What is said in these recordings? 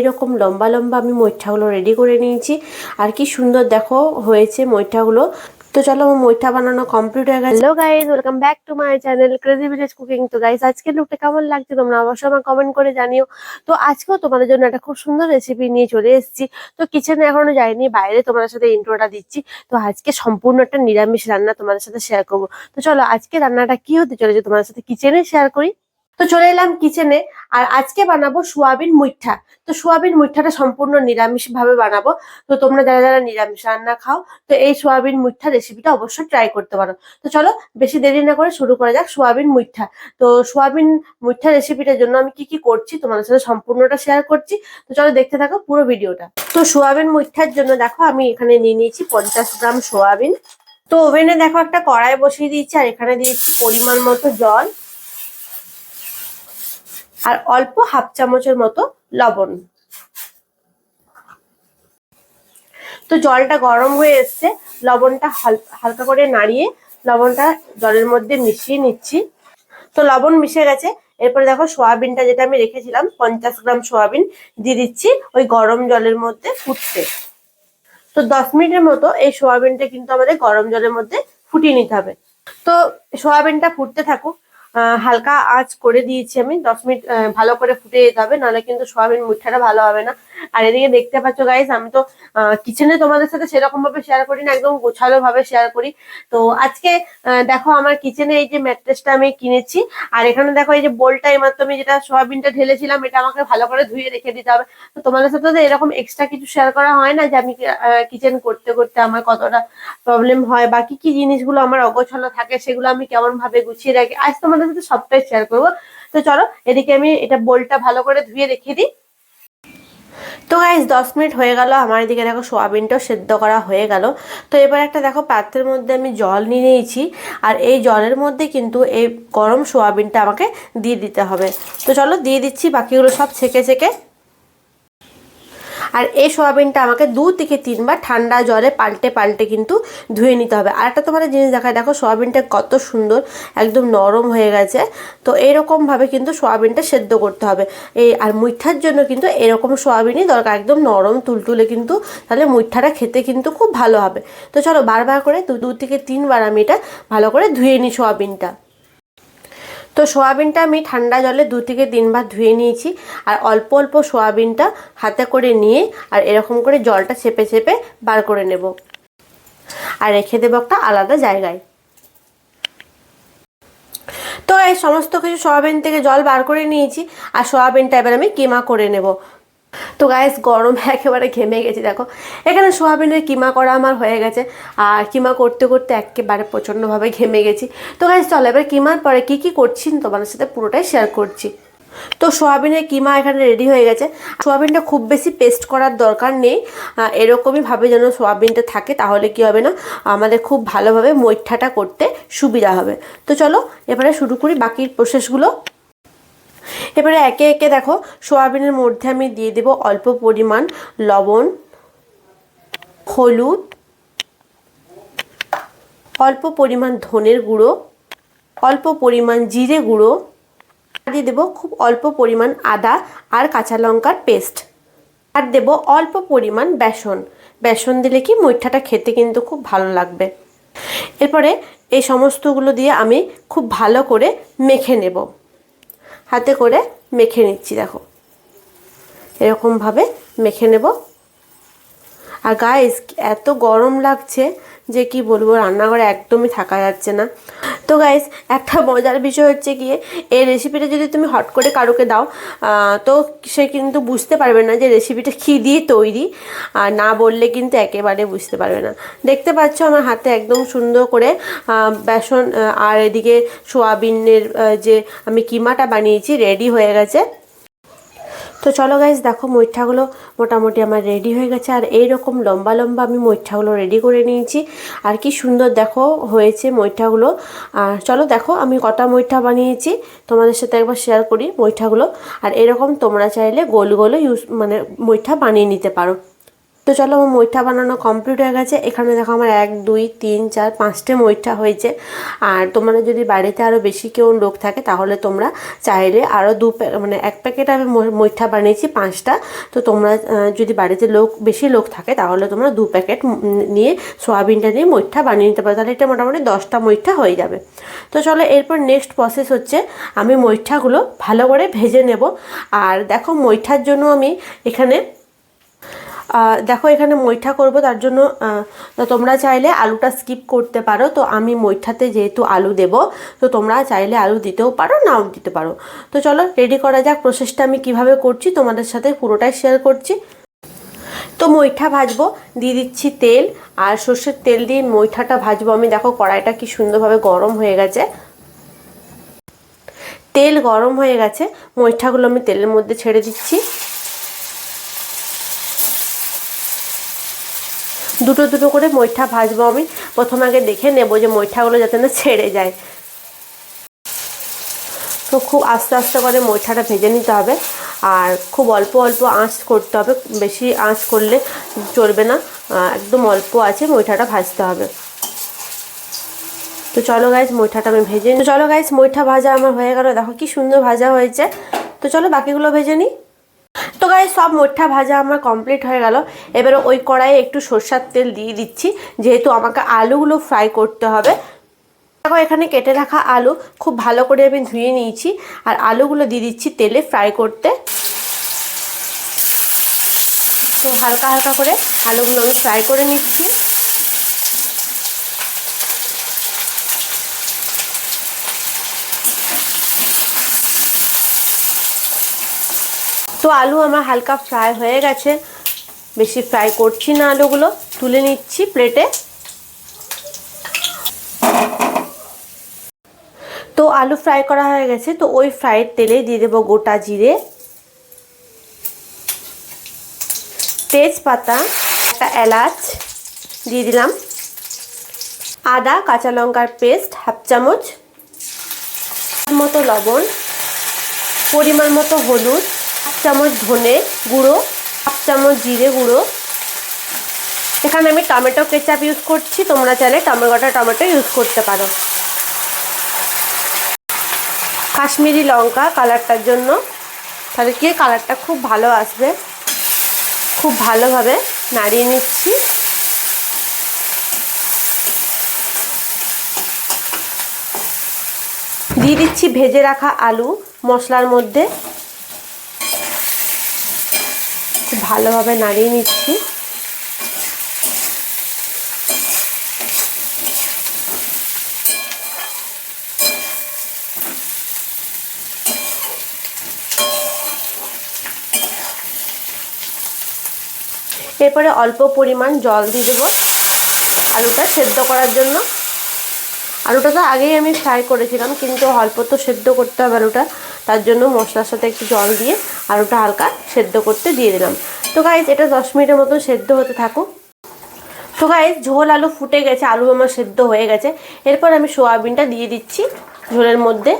এরকম লম্বা লম্বা আমি মৈঠাগুলো রেডি করে নিয়েছি। আর কি সুন্দর দেখো হয়েছে মৈঠাগুলো। তো চলো আমার মৈঠা বানানো কমপ্লিট হয়ে গেছে। Hello guys welcome back to my channel crazy village cooking তো গাইজ আজকে লুকটা কেমন লাগছে তোমরা অবশ্যই আমার কমেন্ট করে জানিও। তো আজকেও তোমাদের জন্য একটা খুব সুন্দর রেসিপি নিয়ে চলে এসেছি। তো কিচেনে এখনও যাইনি, বাইরে তোমাদের সাথে ইন্ট্রোটা দিচ্ছি। তো আজকে সম্পূর্ণ একটা নিরামিষ রান্না তোমাদের সাথে শেয়ার করব। তো চলো আজকে রান্নাটা কি হতে চলেছে তোমাদের সাথে কিচেনে শেয়ার করি। তো চলে এলাম কিচেনে আর আজকে বানাবো সোয়াবিন মুইঠা। তো সোয়াবিন মুইঠাটা সম্পূর্ণ নিরামিষ ভাবে বানাবো। তো তোমরা যারা যারা নিরামিষ রান্না খাও, তো এই সোয়াবিন মুইঠা রেসিপিটা অবশ্যই ট্রাই করতে পারো। তো চলো, বেশি দেরি না করে শুরু করা যাক সোয়াবিন মুইঠা। তো সোয়াবিন মুইঠা রেসিপিটার জন্য আমি কি কি করছি তোমাদের সাথে সম্পূর্ণটা শেয়ার করছি। তো চলো দেখতে থাকো পুরো ভিডিওটা তো সোয়াবিন মুইঠার জন্য দেখো, আমি এখানে নিয়ে নিয়েছি পঞ্চাশ গ্রাম সোয়াবিন। তো ওভেনে দেখো একটা কড়াই বসিয়ে দিয়েছি, আর এখানে দিয়েছি পরিমাণ মতো জল। আর অল্প হাফ চামচের মতো লবণ। তো জলটা গরম হয়ে এসছে, লবণটা হালকা করে নাড়িয়ে লবণটা জলের মধ্যে মিশিয়ে নিচ্ছি। তো লবণ মিশে গেছে, এরপরে দেখো সোয়াবিনটা যেটা আমি রেখেছিলাম, পঞ্চাশ গ্রাম সোয়াবিন দিয়ে দিচ্ছি ওই গরম জলের মধ্যে ফুটতে। তো দশ মিনিটের মতো এই সোয়াবিনটা কিন্তু আমাদের গরম জলের মধ্যে ফুটিয়ে নিতে হবে। তো সোয়াবিনটা ফুটতে থাকুক হালকা আঁচ করে দিয়েছি আমি। দশ মিনিট ভালো করে ফুটে যেতে হবে, নাহলে কিন্তু সোয়াবিন মুঠাটা ভালো হবে না। আর এদিকে দেখতে পাচ্ছ গাইস আমি তো কিচেনে তোমাদের সাথে সেরকম ভাবে শেয়ার করি না, একদম গোছালো ভাবে শেয়ার করি। তো আজকে দেখো আমার কিচেনে এই যে ম্যাট্রেসটা আমি কিনেছি, আর এখানে দেখো এই যে বোলটা এইমাত্র আমি যেটা সোয়াবিনটা ঢেলেছিলাম, এটা আমাকে ভালো করে ধুয়ে রেখে দিতে হবে। তো তোমাদের সাথে তো এরকম এক্সট্রা কিছু শেয়ার করা হয় না যে আমি কিচেন করতে করতে আমার কতটা প্রবলেম হয় বা কি কি জিনিসগুলো আমার অগোছালো থাকে, সেগুলো আমি কেমন ভাবে গুছিয়ে রাখি। আজ তোমাদের সাথে সবটাই শেয়ার করব। তো চলো, এদিকে আমি এটা বোলটা ভালো করে ধুয়ে রেখে দিই। তো গাইজ দশ মিনিট হয়ে গেল, আমার এদিকে দেখো সোয়াবিনটাও সেদ্ধ করা হয়ে গেল। তো এবার একটা দেখো পাত্রের মধ্যে আমি জল নিয়ে নিয়েছি, আর এই জলের মধ্যে কিন্তু এই গরম সোয়াবিনটা আমাকে দিয়ে দিতে হবে। তো চলো দিয়ে দিচ্ছি, বাকিগুলো সব ছেঁকে ছেঁকে আর এই সোয়াবিনটা আমাকে দু থেকে তিনবার ঠান্ডা জলে পাল্টে পাল্টে কিন্তু ধুয়ে নিতে হবে। আর একটা তোমাদের জিনিস দেখায় দেখো সোয়াবিনটা কত সুন্দর, একদম নরম হয়ে গেছে। তো এরকমভাবে কিন্তু সোয়াবিনটা সেদ্ধ করতে হবে। এই আর মুইঠার জন্য কিন্তু এরকম সোয়াবিনই দরকার, একদম নরম তুলতুলে কিন্তু তাহলে মুইঠাটা খেতে কিন্তু খুব ভালো হবে। তো চলো বারবার করে দু থেকে তিনবার আমি এটা ভালো করে ধুয়ে নিই সোয়াবিনটা। তো সোয়াবিনটা আমি ঠান্ডা জলে দু থেকে তিনবার ধুয়ে নিয়েছি, আর অল্প অল্প সোয়াবিনটা হাতে করে নিয়ে আর এরকম করে জলটা চেপে চেপে বার করে নেব। আর রেখে দেবো একটা আলাদা জায়গায়। তো এই সমস্ত কিছু সোয়াবিন থেকে জল বার করে নিয়েছি, আর সোয়াবিনটা এবার আমি কিমা করে নেব। তো গায়েস গরম একেবারে ঘেমে গেছি, দেখো। এখানে সোয়াবিনের কিমা করা আমার হয়ে গেছে। আর কিমা করতে করতে একেবারে প্রচণ্ডভাবে ঘেমে গেছি। তো গাইস চলো এবার কিমার পরে কি কি করছি তোমাদের সাথে পুরোটাই শেয়ার করছি। তো সোয়াবিনের কিমা এখানে রেডি হয়ে গেছে। সোয়াবিনটা খুব বেশি পেস্ট করার দরকার নেই। এরকমই ভাবে যেন সোয়াবিনটা থাকে, তাহলে কি হবে না? আমাদের খুব ভালোভাবে মৈঠাটা করতে সুবিধা হবে। তো চলো, এবারে শুরু করি বাকি প্রসেসগুলো এবারে একে একে দেখো, সোয়াবিনের মধ্যে আমি দিয়ে দেব অল্প পরিমাণ লবণ, হলুদ, অল্প পরিমাণ ধনের গুঁড়ো, অল্প পরিমাণ জিরে গুঁড়ো দিয়ে দেবো খুব অল্প পরিমাণ আদা আর কাঁচা লঙ্কার পেস্ট। আর দেব অল্প পরিমাণ বেসন। বেসন দিলে কি মুঠাটা খেতে কিন্তু খুব ভালো লাগবে। এরপরে এই সমস্তগুলো দিয়ে আমি খুব ভালো করে মেখে নেব। হাতে করে মেখে নিচ্ছি, দেখো। এরকমভাবে মেখে নেব। আর গায়ে এত গরম লাগছে যে কি বলব, রান্নাঘরে একদমই থাকা যাচ্ছে না। তো গাইস একটা মজার বিষয় হচ্ছে গিয়ে, এই রেসিপিটা যদি তুমি হট করে কারোকে দাও তো সে কিন্তু বুঝতে পারবে না যে রেসিপিটা কী দিয়ে তৈরি, আর না বললে কিন্তু একেবারে বুঝতে পারবে না। দেখতে পাচ্ছ আমার হাতে একদম সুন্দর করে বেসন আর এদিকে সোয়াবিনের যে আমি কিমাটা বানিয়েছি রেডি হয়ে গেছে। তো চলো গাইজ দেখো মৈঠাগুলো মোটামুটি আমার রেডি হয়ে গেছে। আর এই রকম লম্বা লম্বা আমি মৈঠাগুলো রেডি করে নিয়েছি। আর কি সুন্দর দেখো হয়েছে মৈঠাগুলো। আর চলো দেখো, আমি কটা মৈঠা বানিয়েছি। তোমাদের সাথে একবার শেয়ার করি মৈঠাগুলো। আর এরকম তোমরা চাইলে গোল গোলও ইউজ মানে মৈঠা বানিয়ে নিতে পারো। তো চলো আমার মইঠা বানানো কমপ্লিট হয়ে গেছে। এখানে দেখো আমার এক, দুই, তিন, চার, পাঁচটা মইঠা হয়েছে। আর তোমরা যদি বাড়িতে আরও বেশি কেউ লোক থাকে, তাহলে তোমরা চাইলে আরও দু মানে এক প্যাকেট আমি মই- মইঠা বানিয়েছি পাঁচটা। তো তোমরা যদি বাড়িতে লোক, বেশি লোক থাকে, তাহলে তোমরা দু প্যাকেট নিয়ে সোয়াবিনটা নিয়ে মইঠা বানিয়ে নিতে পারো। তাহলে এটা মোটামুটি দশটা মইঠা হয়ে যাবে। তো চলো এরপর নেক্সট প্রসেস হচ্ছে, আমি মইঠাগুলো ভালো করে ভেজে নেব। আর দেখো মইঠার জন্য আমি এখানে দেখো, এখানে মৈঠা করব, তার জন্য তোমরা চাইলে আলুটা স্কিপ করতে পারো। তো আমি মৈঠাতে যেহেতু আলু দেব, তো তোমরা চাইলে আলু দিতেও পারো, নাও দিতে পারো। তো চলো রেডি করা যাক প্রসেসটা আমি কীভাবে করছি, তোমাদের সাথে পুরোটাই শেয়ার করছি। তো মৈঠা ভাজবো, দিয়ে দিচ্ছি তেল, আর সর্ষের তেল দিয়ে মৈঠাটা ভাজবো। আমি দেখো, কড়াইটা কি সুন্দরভাবে গরম হয়ে গেছে। তেল গরম হয়ে গেছে, মৈঠাগুলো আমি তেলের মধ্যে ছেড়ে দিচ্ছি। দুটো দুটো করে মৈঠা ভাজবো আমি। প্রথমে আগে দেখে নেব যে মৈঠাগুলো যাতে না ছেড়ে যায়। তো খুব আস্তে আস্তে করে মৈঠাটা ভেজে নিতে হবে। আর খুব অল্প অল্প আঁচ করতে হবে। বেশি আঁচ করলে চলবে না। একদম অল্প আছে মৈঠাটা ভাজতে হবে। তো চলো গাইজ মৈঠাটা আমি ভেজে তো চলো গাইজ মৈঠা ভাজা আমার হয়ে গেল। দেখো কি সুন্দর ভাজা হয়েছে। তো চলো বাকিগুলো ভেজে নিই তো গায়ে সব মোঠা ভাজা আমার কমপ্লিট হয়ে গেল। এবারে ওই কড়াইয়ে একটু সর্ষার তেল দিয়ে দিচ্ছি, যেহেতু আমাকে আলুগুলো ফ্রাই করতে হবে। দেখো, এখানে কেটে রাখা আলু খুব ভালো করে আমি ধুয়ে নিয়েছি, আর আলুগুলো দিয়ে দিচ্ছি তেলে ফ্রাই করতে। তো হালকা হালকা করে আলুগুলো আমি ফ্রাই করে নিচ্ছি। তো আলু আমার হালকা ফ্রাই হয়ে গেছে। বেশি ফ্রাই করছি না আলুগুলো। তুলে নিচ্ছি প্লেটে। তো আলু ফ্রাই করা হয়ে গেছে। তো ওই ফ্রাইড তেলে দিয়ে দেবো গোটা জিরে। তেজপাতা, একটা এলাচ দিয়ে দিলাম। আদা, কাঁচা লঙ্কার পেস্ট, হাফ চামচ। মতো লবণ, পরিমাণ মতো হলুদ। চামচ ধনে গুঁড়ো, হাফ চামচ জিরে গুঁড়ো। এখানে আমি টমেটো কেচাপ ইউজ করছি, তোমরা চাইলে টমেটোটা টমেটো ইউজ করতে পারো। কাশ্মীরি লঙ্কা কালারটার জন্য। তাহলে কি, কালারটা খুব ভালো আসবে। খুব ভালোভাবে নাড়িয়ে নিচ্ছি। দিয়ে দিচ্ছি ভেজে রাখা আলু মশলার মধ্যে। খুব ভালোভাবে নাড়িয়ে নিচ্ছি। এরপরে অল্প পরিমাণ জল দিয়ে দেবো আলুটা সেদ্ধ করার জন্য। আলুটা তো আগেই আমি ফ্রাই করেছিলাম, কিন্তু অল্প তো সেদ্ধ করতে হবে আলুটা। তার জন্য মশলার সাথে একটু জল দিয়ে আলুটা হালকা সেদ্ধ করতে দিয়ে দিলাম। তো গাইজ এটা দশ মিনিটের মতো সেদ্ধ হতে থাকুক। তো গাইজ ঝোল আলু ফুটে গেছে, আলু আমার সেদ্ধ হয়ে গেছে। এরপর আমি সোয়াবিনটা দিয়ে দিচ্ছি ঝোলের মধ্যে।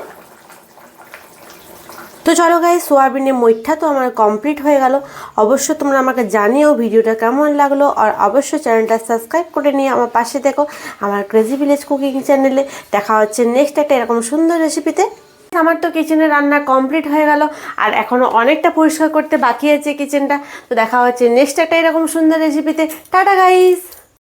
তো চলো গাই সোয়াবিনের মইঠা তো আমার কমপ্লিট হয়ে গেল। অবশ্য তোমরা আমাকে জানিও ভিডিওটা কেমন লাগল আর অবশ্যই চ্যানেলটা সাবস্ক্রাইব করে নিয়ে আমার পাশে দেখো আমার ক্রেজি ভিলেজ কুকিং চ্যানেলে দেখা হচ্ছে নেক্সট একটা এরকম সুন্দর রেসিপিতে আমার তো কিচেনে রান্না কমপ্লিট হয়ে গেল, আর এখনও অনেকটা পরিষ্কার করতে বাকি আছে কিচেনটা তো দেখা হচ্ছে নেক্সট একটা এরকম সুন্দর রেসিপিতে টাটা গাইস